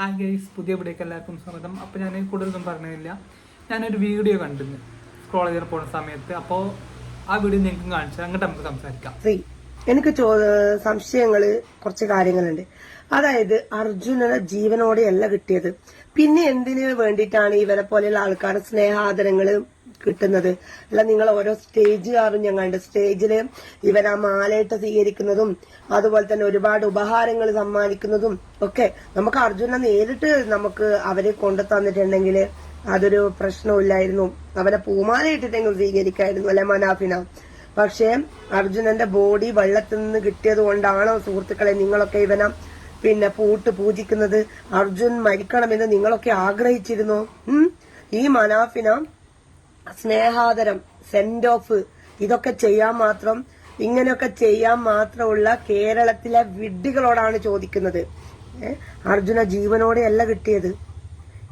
Hi guys പുതിയ വീഡിയോക്ക് എല്ലാവർക്കും സ്വാഗതം. അപ്പോൾ ഞാൻ കൂടുതലൊന്നും പറഞ്ഞില്ല. ഞാനൊരു വീഡിയോ കണ്ടിരുന്നു സ്ക്രോൾ ചെയ്ത് പോകുന്ന സമയത്ത്. അപ്പോൾ ആ വീഡിയോ നിങ്ങൾക്ക് കാണിച്ചാൽ അങ്ങോട്ട് നമുക്ക് സംസാരിക്കാം. എനിക്ക് സംശയങ്ങൾ കുറച്ച് കാര്യങ്ങളുണ്ട്. അതായത് അർജുനന് ജീവനോടെയല്ല കിട്ടിയത്. പിന്നെ എന്തിനു വേണ്ടിയിട്ടാണ് ഇവരെ പോലെയുള്ള ആൾക്കാരുടെ സ്നേഹാദരങ്ങൾ കിട്ടുന്നത്. അല്ല നിങ്ങൾ ഓരോ സ്റ്റേജ് കാറും ഞങ്ങളുടെ സ്റ്റേജിൽ ഇവർ ആ മാലയിട്ട് സ്വീകരിക്കുന്നതും അതുപോലെ തന്നെ ഒരുപാട് ഉപഹാരങ്ങൾ സമ്മാനിക്കുന്നതും ഒക്കെ നമുക്ക് അർജുന നേരിട്ട് നമുക്ക് അവരെ കൊണ്ടു തന്നിട്ടുണ്ടെങ്കിൽ അതൊരു പ്രശ്നമില്ലായിരുന്നു അവരെ പൂമാല ഇട്ടിട്ടെങ്കിലും സ്വീകരിക്കായിരുന്നു അല്ലെ മനാഫിന? പക്ഷേ അർജുനന്റെ ബോഡി വെള്ളത്തിൽ നിന്ന് കിട്ടിയത് കൊണ്ടാണോ സുഹൃത്തുക്കളെ നിങ്ങളൊക്കെ ഇവനെ പിന്നെ പൂട്ട് പൂജിക്കുന്നത്. അർജുൻ മരിക്കണമെന്ന് നിങ്ങളൊക്കെ ആഗ്രഹിച്ചിരുന്നു? ഈ മനാഫിന സ്നേഹാദരം സെൻഡ് ഓഫ് ഇതൊക്കെ ചെയ്യാൻ മാത്രം ഇങ്ങനെയൊക്കെ ചെയ്യാൻ മാത്രമുള്ള കേരളത്തിലെ വിഡ്ഢികളോടാണ് ചോദിക്കുന്നത്. അർജുന അർജുന ജീവനോടെയല്ല കിട്ടിയത്.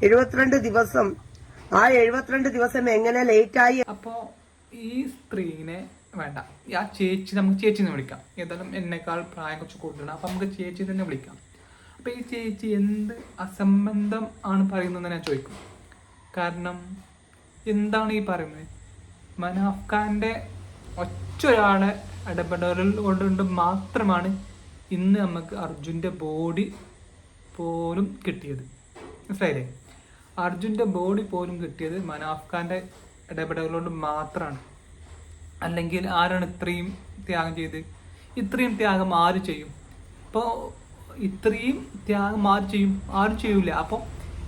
എഴുപത്തിരണ്ട് ദിവസം. ആ എഴുപത്തിരണ്ട് ദിവസം എങ്ങനെ ലേറ്റ് ആയി? അപ്പോ ഈ സ്ത്രീനെ വേണ്ട. ആ ചേച്ചി നമുക്ക് ചേച്ചി എന്ന് വിളിക്കാം. ഏതായാലും എന്നെക്കാൾ പ്രായം കുറച്ച് കൂടുതലാണ്. അപ്പൊ നമുക്ക് ചേച്ചി തന്നെ വിളിക്കാം. അപ്പൊ ഈ ചേച്ചി എന്ത് അസംബന്ധം ആണ് പറയുന്നതെന്ന് ഞാൻ ചോദിക്കും. കാരണം എന്താണ് ഈ പറയുന്നത്? മനാഫ് ഖാന്റെ ഒറ്റ ഒരാളെ കൊണ്ട് മാത്രമാണ് ഇന്ന് നമുക്ക് അർജുന്റെ ബോഡി പോലും കിട്ടിയത്. മനസ്സിലായില്ലേ? അർജുന്റെ ബോഡി പോലും കിട്ടിയത് മനാഫ് ഖാന്റെ ഇടപെടൽ കൊണ്ട് മാത്രമാണ്. അല്ലെങ്കിൽ ആരാണ് ഇത്രയും ത്യാഗം ചെയ്ത്? ഇത്രയും ത്യാഗം ആര് ചെയ്യും? ഇപ്പോൾ ഇത്രയും ത്യാഗം ആര് ചെയ്യും? ആരും ചെയ്യൂല. അപ്പോൾ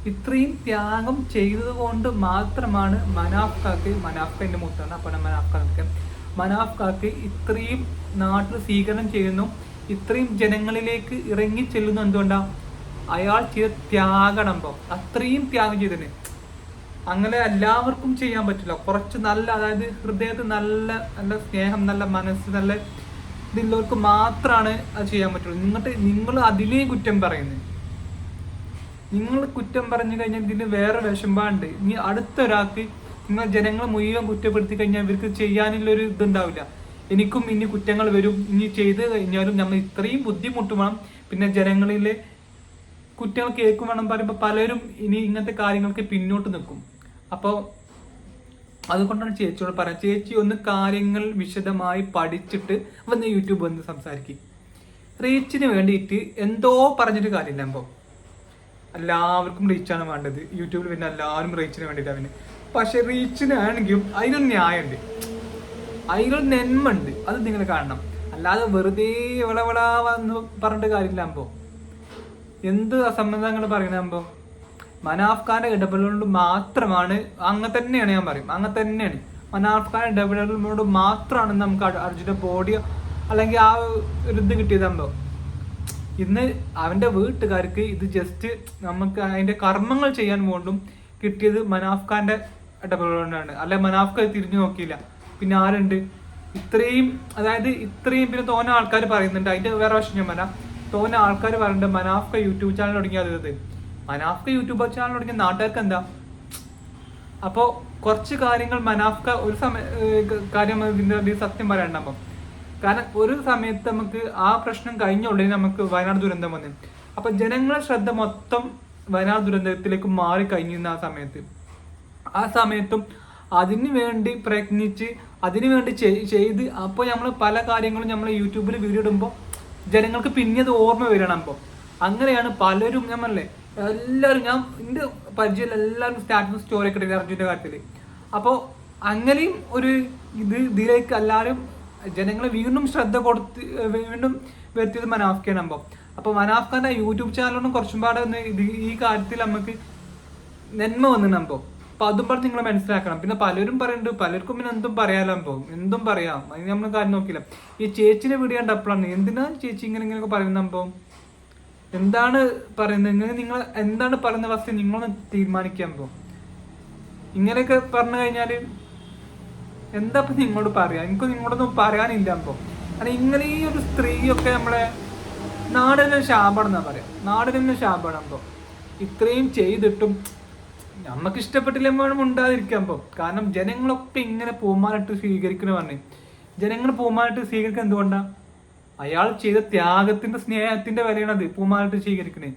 ഇത്രയും ത്യാഗം ചെയ്തതുകൊണ്ട് മാത്രമാണ് മനാഫ് കാക്ക് മനാഫ് എന്റെ മുത്താണ് അപ്പോൾ മനാഫ് കാക്ക് മനാഫ് കാക്ക് ഇത്രയും നാട്ടിൽ സ്വീകരണം ചെയ്യുന്നു. ഇത്രയും ജനങ്ങളിലേക്ക് ഇറങ്ങി ചെല്ലുന്നു എന്തുകൊണ്ടാണ് അയാൾ ചെയ്ത ത്യാഗടമ്പം അത്രയും ത്യാഗം ചെയ്തതിന് അങ്ങനെ എല്ലാവർക്കും ചെയ്യാൻ പറ്റില്ല. കുറച്ച് നല്ല അതായത് ഹൃദയത്തിൽ നല്ല നല്ല സ്നേഹം നല്ല മനസ്സ് നല്ല ഇതുള്ളവർക്ക് മാത്രമാണ് അത് ചെയ്യാൻ പറ്റുള്ളൂ. നിങ്ങട്ട് നിങ്ങൾ അതിലേ കുറ്റം പറയുന്നത് നിങ്ങൾ കുറ്റം പറഞ്ഞു കഴിഞ്ഞാൽ ഇതിന് വേറെ വിഷമ്പാണ്ട് ഇനി അടുത്ത ഒരാൾക്ക് നിങ്ങൾ ജനങ്ങളെ മുഴുവൻ കുറ്റപ്പെടുത്തി കഴിഞ്ഞാൽ ഇവർക്ക് ചെയ്യാനുള്ള ഒരു ഇതുണ്ടാവില്ല. എനിക്കും ഇനി കുറ്റങ്ങൾ വരും. ഇനി ചെയ്ത് കഴിഞ്ഞാലും നമ്മൾ ഇത്രയും ബുദ്ധിമുട്ട് വേണം പിന്നെ ജനങ്ങളിലെ കുറ്റങ്ങൾ കേൾക്കും വേണം പറയുമ്പോൾ പലരും ഇനി ഇങ്ങനത്തെ കാര്യങ്ങൾക്ക് പിന്നോട്ട് നിൽക്കും. അപ്പോൾ അതുകൊണ്ടാണ് ചേച്ചിയോട് പറയാം ചേച്ചി ഒന്ന് കാര്യങ്ങൾ വിശദമായി പഠിച്ചിട്ട് വന്ന് യൂട്യൂബ് വന്ന് സംസാരിക്കും. റീച്ചിന് വേണ്ടിയിട്ട് എന്തോ പറഞ്ഞിട്ട് കാര്യമില്ല അപ്പോൾ എല്ലാവർക്കും റീച്ചാണ് വേണ്ടത്. യൂട്യൂബിൽ പിന്നെ എല്ലാവരും റീച്ചിന് വേണ്ടിയിട്ട് അവന് പക്ഷെ റീച്ചിനാണെങ്കിലും അതിനൊരു ന്യായമുണ്ട് അതിനൊരു നെന്മുണ്ട്. അത് നിങ്ങൾ കാണണം. അല്ലാതെ വെറുതെ വിളവിളാന്ന് പറഞ്ഞിട്ട് കാര്യമില്ല അമ്പോ. എന്ത് അസംബന്ധങ്ങൾ പറയുന്നതാകുമ്പോൾ മനാഫ് ഖാന്റെ ഇടപെടൽ കൊണ്ട് മാത്രമാണ് അങ്ങനെ തന്നെയാണ് ഞാൻ പറയും. അങ്ങനെ തന്നെയാണ്. മനാഫ് ഖാൻ ഇടപെടൽ കൊണ്ട് മാത്രമാണ് നമുക്ക് അർജുന്റെ അർജുന്റെ ബോഡി അല്ലെങ്കിൽ ആ ഒരു ഇത് കിട്ടിയതാകുമ്പോ ഇന്ന് അവന്റെ വീട്ടുകാർക്ക് ഇത് ജസ്റ്റ് നമുക്ക് അതിന്റെ കർമ്മങ്ങൾ ചെയ്യാൻ വേണ്ടും കിട്ടിയത് മനാഫ് കൊണ്ടാണ് അല്ലെ മനാഫ് ഖാൻ തിരിഞ്ഞു നോക്കിയില്ല. പിന്നെ ആരുണ്ട്? ഇത്രയും അതായത് ഇത്രയും പിന്നെ തോന്ന ആൾക്കാർ പറയുന്നുണ്ട്. അതിന്റെ വേറെ വശം ഞാൻ പറയാം തോന്ന ആൾക്കാർ പറയുന്നുണ്ട് മനാഫ് യൂട്യൂബ് ചാനൽ തുടങ്ങിയത് മനാഫ് ഖാൻ യൂട്യൂബ് ചാനൽ തുടങ്ങിയ നാട്ടുകാർക്ക് എന്താ? അപ്പോൾ കുറച്ച് കാര്യങ്ങൾ മനാഫ്ക ഒരു സമയ കാര്യം ഇതിന്റെ സത്യം സത്യം പറയാനുണ്ടാകും കാരണം ഒരു സമയത്ത് നമുക്ക് ആ പ്രശ്നം കഴിഞ്ഞ ഉടനെ നമുക്ക് വയനാട് ദുരന്തം വന്നു. അപ്പൊ ജനങ്ങളെ ശ്രദ്ധ മൊത്തം വയനാട് ദുരന്തത്തിലേക്ക് മാറി കഴിഞ്ഞിരുന്ന ആ സമയത്ത്. ആ സമയത്തും അതിനു വേണ്ടി പ്രയത്നിച്ച് അതിനു വേണ്ടി ചെയ്ത് അപ്പോൾ നമ്മൾ പല കാര്യങ്ങളും നമ്മൾ യൂട്യൂബിൽ വീഡിയോ ഇടുമ്പോൾ ജനങ്ങൾക്ക് പിന്നെ അത് ഓർമ്മ വരണം അപ്പോൾ അങ്ങനെയാണ് പലരും ഞാൻ എല്ലാവരും ഞാൻ എന്റെ പരിചയം എല്ലാവരും സ്റ്റാറ്റസ് സ്റ്റോറി ഒക്കെ അർജുന്റെ കാര്യത്തിൽ അപ്പോൾ അങ്ങനെയും ഒരു ഇത് ഇതിലേക്ക് എല്ലാവരും ജനങ്ങളെ വീണ്ടും ശ്രദ്ധ കൊടുത്ത് വീണ്ടും വരുത്തിയത് മനാഫ്ഖാൻ അപ്പോൾ മനാഫ് മനാഫ്ഖാന്റെ യൂട്യൂബ് ചാനലൊന്നും കുറച്ചും പാടെ ഈ കാര്യത്തിൽ നമുക്ക് നന്മ വന്നിട്ടുണ്ടോ അപ്പൊ അതും പറഞ്ഞ് നിങ്ങൾ മനസ്സിലാക്കണം. പിന്നെ പലരും പറയുന്നുണ്ട് പലർക്കും പിന്നെ എന്തും പറയാലോ അപ്പൊ എന്തും പറയാം. അതിന് നമ്മൾ കാര്യം നോക്കില്ല. ഈ ചേച്ചിനെ വീഡിയോ കണ്ടപ്പോഴാണ് എന്തിനാ ചേച്ചി ഇങ്ങനെ ഇങ്ങനെയൊക്കെ പറയുന്ന അപ്പൊ എന്താണ് പറയുന്നത്? ഇങ്ങനെ നിങ്ങൾ എന്താണ് പറയുന്ന ഫസ്റ്റ് നിങ്ങളൊന്ന് തീരുമാനിക്കാൻ പോകും ഇങ്ങനെയൊക്കെ പറഞ്ഞു കഴിഞ്ഞാൽ എന്താ ഇപ്പൊ നിങ്ങളോട് പറയാ? എനിക്ക് നിങ്ങളോടൊന്നും പറയാനില്ല അപ്പൊ കാരണം ഇങ്ങനെ ഈ ഒരു സ്ത്രീയൊക്കെ നമ്മളെ നാടിനെ ശാപണെന്നാ പറയാ. നാടിനെ ശാപണം അപ്പൊ ഇത്രയും ചെയ്തിട്ടും നമുക്ക് ഇഷ്ടപ്പെട്ടില്ല വേണം ഉണ്ടാതിരിക്കാം പോ കാരണം ജനങ്ങളൊക്കെ ഇങ്ങനെ പൂമാലിട്ട് സ്വീകരിക്കണ പറഞ്ഞു. ജനങ്ങൾ പൂമാലിട്ട് സ്വീകരിക്കുക എന്തുകൊണ്ടാ? അയാൾ ചെയ്ത ത്യാഗത്തിന്റെ സ്നേഹത്തിന്റെ വിലയാണത് പൂമാലിട്ട് സ്വീകരിക്കണേ.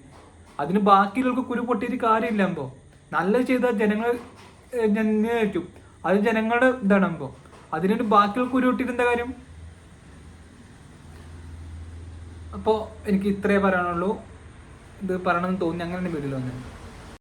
അതിന് ബാക്കിയുള്ളവർക്ക് കുരു പൊട്ടിയിട്ട് കാര്യമില്ല അമ്പോ നല്ലത് ചെയ്താൽ ജനങ്ങൾ നേരിട്ടും അത് ജനങ്ങളുടെ ഇതാണ് അമ്പോ. അതിനൊരു ബാക്കിയുള്ള കുരുവിട്ടിരുന്ന കാര്യം? അപ്പോ എനിക്ക് ഇത്രേ പറയാനുള്ളൂ. ഇത് പറയണമെന്ന് തോന്നി അങ്ങനെ വീട്ടിൽ വന്നത്.